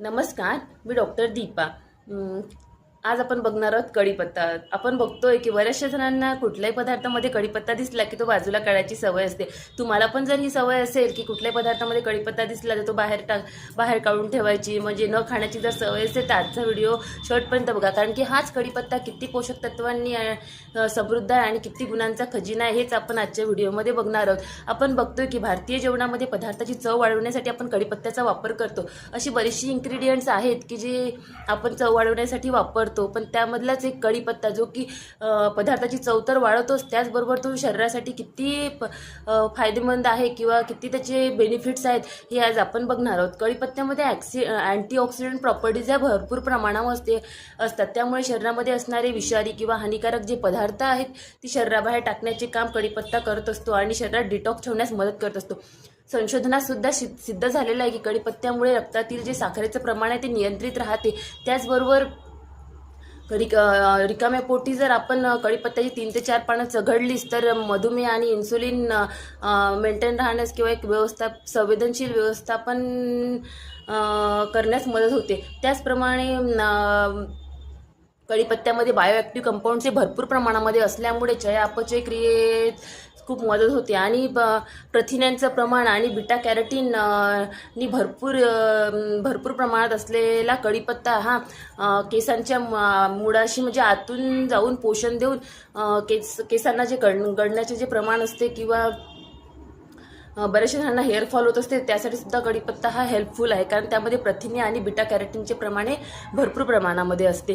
नमस्कार मी डॉक्टर दीपा. आज आपण बघणार आहोत कढीपत्ता. आपण बघतोय की बऱ्याचशा जणांना कुठल्याही पदार्थामध्ये कढीपत्ता दिसला की तो बाजूला काढायची सवय असते. तुम्हाला पण जर ही सवय असेल की कुठल्याही पदार्थामध्ये कढीपत्ता दिसला तर तो बाहेर टाक बाहेर काढून ठेवायची. म्हणजे न खाण्याची जर सवय असेल तर आजचा व्हिडिओ शॉर्टपर्यंत बघा. कारण की हाच कढीपत्ता किती पोषक तत्वांनी समृद्ध आहे आणि किती गुणांचा खजिना आहे हेच आपण आजच्या व्हिडिओमध्ये बघणार आहोत. आपण बघतोय की भारतीय जेवणामध्ये पदार्थाची चव वाढवण्यासाठी आपण कढीपत्त्याचा वापर करतो. अशी बरीचशी इन्ग्रेडियंट्स आहेत की जे आपण चव वाढवण्यासाठी वापरतो. पण त्यामधलाच एक कढीपत्ता जो की पदार्थाची चव तर वाढवतोच त्याचबरोबर तो शरीरासाठी किती प- फायदेमंद आहे किंवा किती त्याचे बेनिफिट्स आहेत हे आज आपण बघणार आहोत. कढीपत्त्यामध्ये ॲक्सि अँटीऑक्सिडंट प्रॉपर्टीज या भरपूर असते असतात. त्यामुळे शरीरामध्ये असणारे विषारी किंवा हानिकारक जे पदार्थ आहेत ती शरीराबाहेर टाकण्याचे काम कढीपत्ता करत असतो आणि शरीरात डिटॉक्स ठेवण्यास मदत करत असतो. संशोधनात सुद्धा शि- सिद्ध झालेलं आहे की कढीपत्त्यामुळे रक्तातील जे साखरेचं प्रमाण आहे ते नियंत्रित राहते. त्याचबरोबर रिक रिकाम्या पोटी जर आपण कढीपत्त्याची तीन ते चार पानं चघडलीच तर मधुमेह आणि इन्सुलिन मेंटेन राहण्यास किंवा एक व्यवस्था संवेदनशील व्यवस्थापन करण्यास मदत होते. त्याचप्रमाणे कढीपत्त्यामध्ये बायोॲक्टिव्ह कंपाऊंडचे भरपूर प्रमाणामध्ये असल्यामुळे चयापचय क्रियेत खूप मदत होते. आणि ब- प्रथिन्यांचं प्रमाण आणि बिटा कॅरेटीन नी भरपूर भरपूर प्रमाणात असलेला कढीपत्ता हा केसांच्या मुळाशी म्हणजे आतून जाऊन पोषण देऊन केस केसांना जे गड गळण्याचे जे प्रमाण असते किंवा बऱ्याचशा जणांना हेअरफॉल होत असते त्यासाठी सुद्धा कढीपत्ता हा हेल्पफुल आहे. कारण त्यामध्ये प्रथिने आणि बिटा कॅरेटीनचे प्रमाणे भरपूर प्रमाणामध्ये असते.